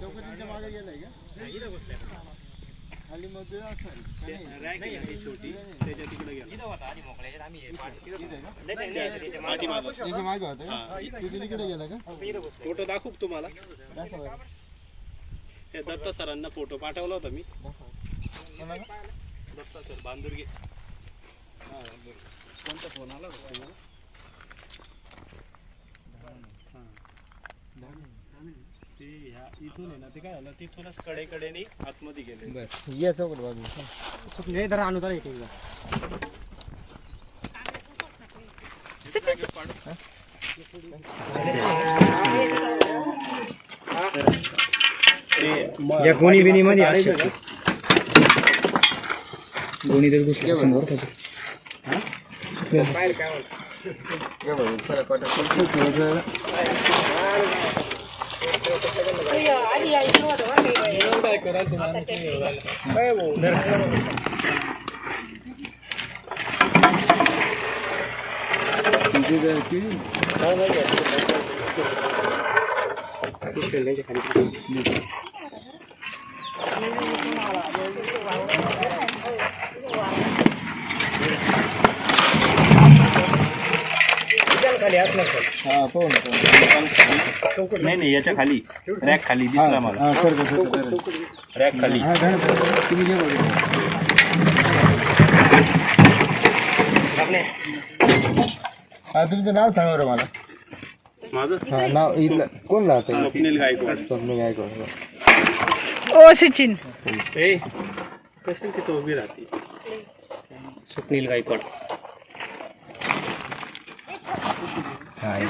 चौकटीच्या मागे गेलाय का? खाली मग ते असणार. का? नाही? त्याच्यामागे होतं का? तिथे तिकडे गेला का? फोटो दाखवू तुम्हाला. हे दत्त सरांना फोटो पाठवला होता मी? दत्त सर बांदुर्गे. कोणता फोन आला होता तुम्हाला ते ह्या इथून आहे ना ते काय झालं तिथूनच कडे कडेने आतमध्ये गेले. बरं ये चौकट बाजू या. कोणी बिनी मध्ये असू शकतो. कोणी तरी दुसऱ्या समोर होतं. ये बघ, फरक वाटत. थोडं- थोडं- तिथे जर की- हा, पाहू ना, पाहू ना. नाही नाही याच्या खाली. रॅक खाली दिसला मला. हा, sir, sir, sir, sir. Rack खाली. हा, घाल, घाल. तुम्ही घे बघा. हा तुमचं नाव सांगा बरं मला. माझं? हा नाव इथलं. कोण राहतं स्वप्नील गायकवाड. स्वप्न गायकवाड ओ सचिन. ए कशी तिथं उभी राहते? स्वप्नील गायकवाड. हाय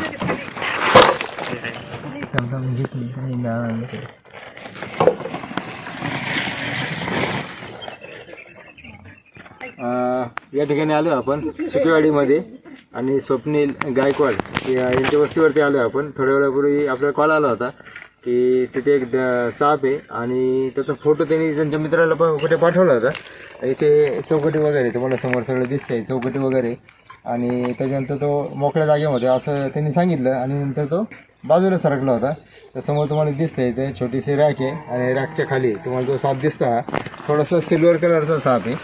एकदम घेतली काही नाव या ठिकाणी आलो आपण सुकेवाडीमध्ये आणि स्वप्नील गायकवाड या- यांच्या वस्तीवरती आलो आपण. थोड्या वेळापूर्वी आपल्याला कॉल आला होता की तिथे एक द- साप आहे आणि त्याचा फोटो त्यांनी त्यांच्या मित्राला प- कुठे पाठवला होता. इथे चौकटी वगैरे तुम्हाला समोर सगळं दिसतंय. चौकटी वगैरे आणि त्याच्यानंतर तो मोकळ्या जागेमध्ये असं त्यांनी सांगितलं. आणि नंतर तो बाजूला सरकला होता. तर समोर तुम्हाला दिसतंय इथे छोटीशी रॅक आहे आणि रॅकच्या खाली तुम्हाला जो साप दिसतो हा थोडासा सिल्वर कलरचा साप आहे.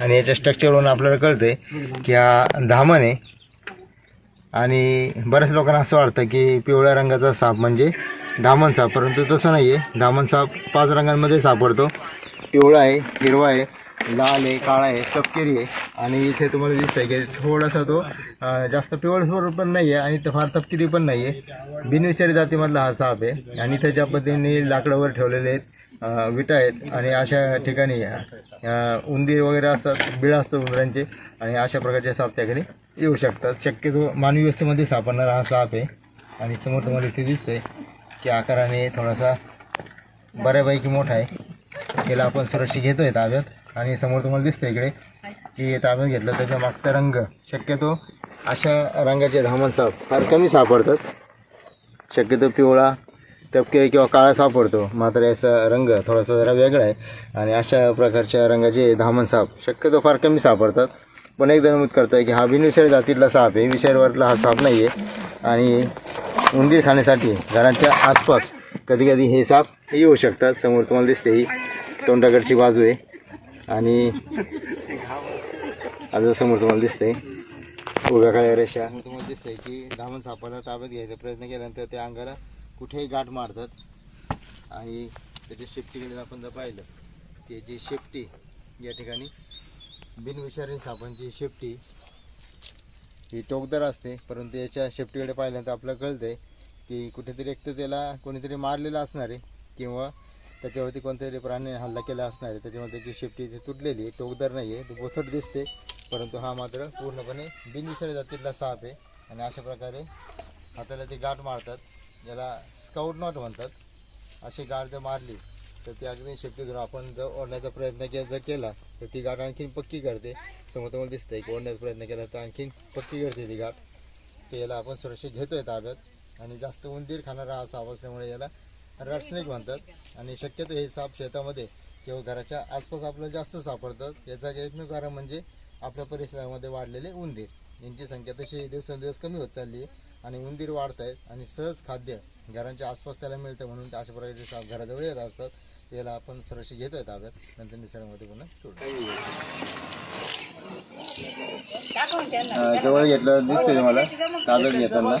आणि याच्या स्ट्रक्चरवरून आपल्याला कळतंय की हा धामण आहे. आणि बऱ्याच लोकांना असं वाटतं की पिवळ्या रंगाचा साप म्हणजे धामण साप परंतु तसं नाही आहे धामण साप पाच रंगांमध्ये सापडतो. पिवळा आहे हिरवा आहे लाल आहे काळा आहे तपकिरी आहे. आणि इथे तुम्हाला दिसतंय की थोडासा तो जास्त पिवळसर पण नाही आहे आणि ते फार तपकिरी पण नाही आहे. बिनविषारी जातीमधला हा साप आहे. आणि इथे ज्या पद्धतीने लाकडावर ठेवलेले आहेत विटा आहेत आणि अशा ठिकाणी उंदीर वगैरे असतात बिळं असतात उंदरांचे आणि अशा प्रकारचे साप त्याकडे येऊ शकतात. शक्यतो मानवी व्यवस्थेमध्ये सापडणारा हा साप आहे. आणि समोर तुम्हाला इथे दिसतंय की आकाराने थोडासा बऱ्यापैकी मोठा आहे. याला आपण सुरक्षित घेतोय ताब्यात. आणि समोर तुम्हाला दिसतंय इकडे की ताब्यात घेतलं त्याच्या मागचा रंग. शक्यतो अशा रंगाचे धामण साप फार कमी सापडतात. शक्यतो पिवळा तपकिरी किंवा काळा सापडतो. मात्र याचा रंग थोडासा जरा वेगळा आहे. आणि अशा प्रकारच्या रंगाचे धामण साप शक्यतो फार कमी सापडतात. पण एकदा नमूद करतो आहे की हा बिनविषारी जातीतला साप आहे. विषारीवरला हा साप नाही आहे आणि उंदीर खाण्यासाठी घराच्या आसपास कधी कधी हे साप येऊ शकतात. समोर तुम्हाला दिसते ही तोंडाकडची बाजू आहे. आणि अजून समोर तुम्हाला दिसतंय उभ्या काळ्या रेषा. तुम्हाला दिसतंय की धामण सापाला ताब्यात घ्यायचा प्रयत्न केल्यानंतर त्या अंगाला कुठेही गाठ मारतात. आणि त्याच्या शेपटीकडे आपण जर पाहिलं त्याची शेपटी या ठिकाणी बिनविषारी सापांची शेपटी ही टोकदार असते. परंतु याच्या शेपटीकडे पाहिल्यानंतर आपल्याला कळतंय की कुठेतरी एक तर त्याला कोणीतरी मारलेलं असणार आहे किंवा त्याच्यावरती कोणत्यातरी प्राण्याने हल्ला केला असणार आहे त्याच्यामुळे त्याची शेपटी इथे तुटलेली आहे टोकदार नाही आहे बोथट दिसते परंतु हा मात्र पूर्णपणे बिनविषारी जातीतला साप आहे. आणि अशा प्रकारे हाताला ते गाठ मारतात ज्याला स्काउट नॉट म्हणतात. अशी गाठ जर मारली तर ती अगदी शेपटी धरून आपण जर ओढण्याचा प्रयत्न के जर केला तर ती गाठ आणखीन पक्की करते. समोर तुम्हाला दिसतंय की ओढण्याचा प्रयत्न केला तर आणखीन पक्की करते ती गाठ. तर याला आपण सुरक्षित घेतोय ताब्यात. आणि जास्त उंदीर खाणारा हा साप असल्यामुळे याला रडस्नेक म्हणतात. आणि शक्यतो हे साप शेतामध्ये किंवा घराच्या आसपास आपल्याला जास्त सापडतात. याचं एकमेव कारण म्हणजे आपल्या परिसरामध्ये वाढलेले उंदीर. यांची संख्या तशी दिवसेंदिवस कमी होत चालली आहे आणि उंदीर वाढत आहेत आणि सहज खाद्य घरांच्या आसपास त्याला मिळतं म्हणून ते अशा प्रकारचे साप घराजवळ येत असतात. त्याला आपण सरशी घेतोय ताब्यात. नंतर निसर्गामध्ये पुन्हा सोडतो जवळ घेतलं दिसतंय मला ताब्यात घेताना.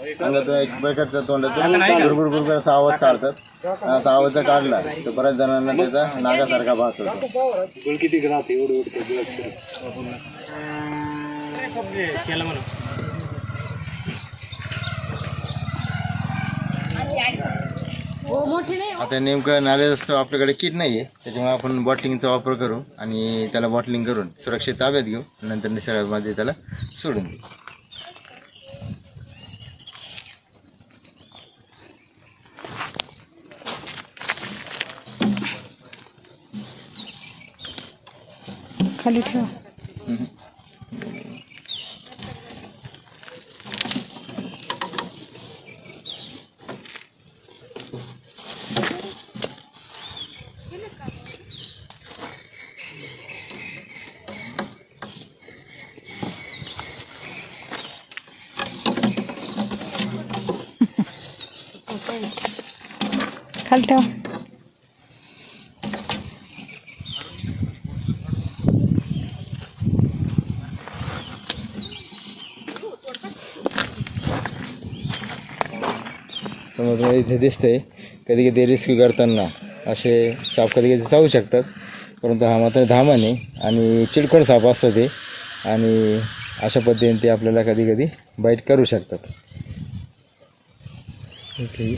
ते अंगातून एक प्रकारचा तोंडाचा गुरगुर गुरगुर असा आवाज काढतात. असा आवाज जर काढला तर बऱ्याच जणांना त्याचा नागासारखा भास होतो. म्हणून आता नेमकं नाल्याचं आपल्याकडे किट नाही आहे त्याच्यामुळे आपण बॉटलिंगचा वापर करू आणि त्याला बॉटलिंग करून सुरक्षित ताब्यात घेऊ. नंतर निसर्गामध्ये त्याला सोडून देऊ. खाली ठेव. खाली ठेव. समोर तुम्हाला इथे दिसतंय. कधी कधी रेस्क्यू करताना असे साप कधी कधी चावू शकतात. परंतु हा मात्र धामाने आणि चिडखोड साप असतं ते. आणि अशा पद्धतीने ते आपल्याला कधी कधी बाईट करू शकतात. ओके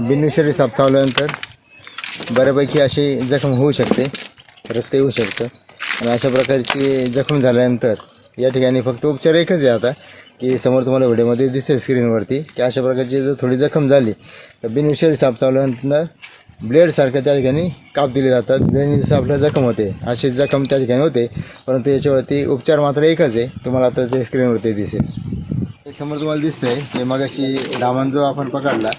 बिनविषारी साप चावल्यानंतर बऱ्यापैकी अशी जखम होऊ शकते रक्त येऊ शकतं. आणि अशा प्रकारची जखम झाल्यानंतर या ठिकाणी फक्त उपचार एकच आहे आता की समोर तुम्हाला व्हिडिओमध्ये दिसेल स्क्रीनवरती की अशा प्रकारची जर थोडी जखम झाली तर बिनविषारी साप चावल्यानंतर ब्लेडसारखं त्या ठिकाणी काप दिले जातात. ब्लेडने जसं आपल्याला जखम होते अशी जखम त्या ठिकाणी होते परंतु याच्यावरती उपचार मात्र एकच आहे. तुम्हाला आता ते स्क्रीनवरती दिसेल. समोर तुम्हाला दिसतंय हे मगाशी धामान जो आपण पकडला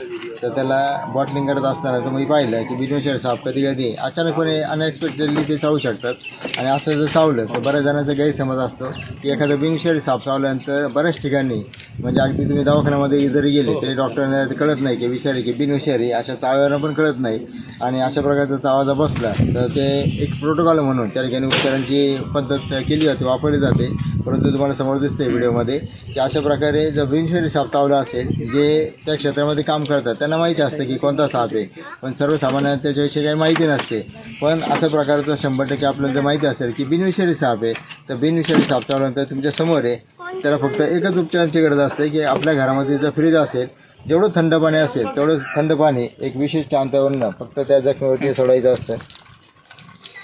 तर त्याला बॉटलिंग करत असताना तुम्ही पाहिलं की बिनोशर साप कधी कधी अचानकपणे अनएक्सपेक्टेडली ते चावू शकतात. आणि असं जर चावलं तर बऱ्याच जणांचा गैरसमज असतो की एखादं बिनशेर साप चावल्यानंतर बऱ्याच ठिकाणी म्हणजे अगदी तुम्ही दवाखान्यामध्ये जरी गेले तरी डॉक्टरांना कळत नाही की विषारी की बिनविषारी अशा चाव्यांना पण कळत नाही. आणि अशा प्रकारचा चावा जर बसला तर ते एक प्रोटोकॉल म्हणून त्या ठिकाणी उपचारांची पद्धत केली जाते वापरली जाते. परंतु तुम्हाला समोर दिसते व्हिडिओमध्ये की अशा प्रकारे जर बिनशेरी साप चावला असेल जे त्या क्षेत्रामध्ये काम करतात त्यांना माहिती असतं की कोणता साप आहे. पण सर्वसामान्यांना त्याच्याविषयी काही माहिती नसते. पण अशा प्रकारचं शंभर टक्के आपल्याला जर माहिती असेल की बिनविषारी साप आहे तर बिनविषारी साप चावल्यानंतर तुमच्यासमोर आहे. त्याला फक्त एकच उपचारांची गरज असते की आपल्या घरामध्ये जर फ्रीज असेल जेवढं थंड पाणी असेल तेवढं थंड पाणी एक विशिष्ट अंतरावरनं फक्त त्या जखमेवरती सोडायचं असतं.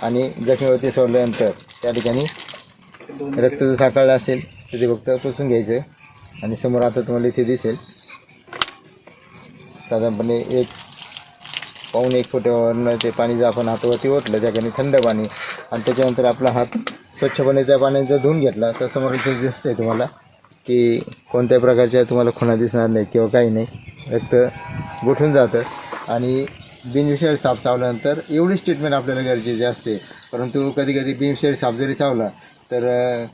आणि जखमेवरती सोडल्यानंतर त्या ठिकाणी रक्त जर साकळलं असेल तर ते फक्त पुसून घ्यायचं. आणि समोर आता तुम्हाला इथे दिसेल. साधारणपणे एक पाऊन एक फुटावरनं ते पाणी जर आपण हातावरती ओतलं त्या ठिकाणी थंड पाणी. आणि त्याच्यानंतर आपला हात स्वच्छपणे त्या पाण्याने जर धुवून घेतला. तर समोर इथे दिसतंय तुम्हाला की कोणत्याही प्रकारच्या तुम्हाला खुणा दिसणार नाहीत किंवा काही नाही. रक्त गोठून जातं. आणि बिनविषारी साप चावल्यानंतर एवढीच ट्रीटमेंट आपल्याला गरजेची असते. परंतु कधी कधी बिनविषारी साप जरी चावला तर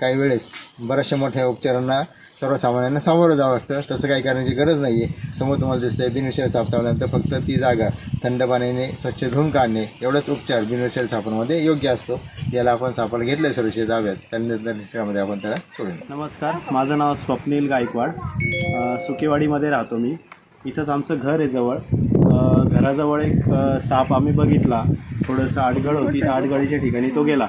काही वेळेस बऱ्याचशा मोठ्या उपचारांना सर्वसामान्यांना सामोरं जावं लागतं. तसं काही करण्याची गरज नाही आहे समोर तुम्हाला दिसतंय बिनविषारी साप चावल्यानंतर फक्त ती जागा थंड पाण्याने स्वच्छ धुवून काढणे एवढाच उपचार बिनविषारी सापांमध्ये योग्य असतो. याला आपण सापड घेतलं सुरक्षित जाव्यात त्यानंतर निसर्गामध्ये आपण त्याला सोडून नमस्कार. माझं नाव स्वप्नील गायकवाड. सुकेवाडीमध्ये राहतो मी. इथंच आमचं घर आहे जवळ. घराजवळ एक साप आम्ही बघितला. थोडंसं आडगळ होती. त्या आडगळीच्या ठिकाणी तो गेला.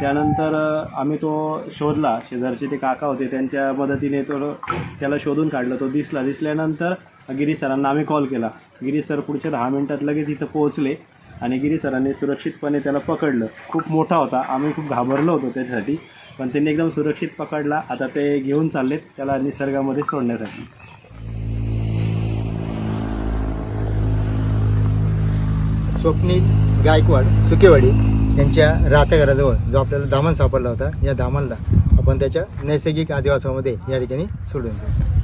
त्यानंतर आम्ही तो शोधला. शेजारचे ते काका होते त्यांच्या मदतीने तो त्याला शोधून काढलं. तो दिसला. दिसल्यानंतर गिरीश सरांना आम्ही कॉल केला. गिरीश सर पुढच्या दहा मिनटात लगेच इथं पोहोचले आणि गिरीश सरांनी सुरक्षितपणे त्याला पकडलं. खूप मोठा होता. आम्ही खूप घाबरलो होतो त्याच्यासाठी. पण त्यांनी एकदम सुरक्षित पकडला. आता ते घेऊन चाललेत त्याला निसर्गामध्ये सोडण्यासाठी. स्वप्नील गायकवाड सुकेवाडी यांच्या राहत्या घराजवळ जो आपल्याला दामन सापडला होता या दामनला आपण त्याच्या नैसर्गिक आदिवासामध्ये या ठिकाणी सोडून देऊ.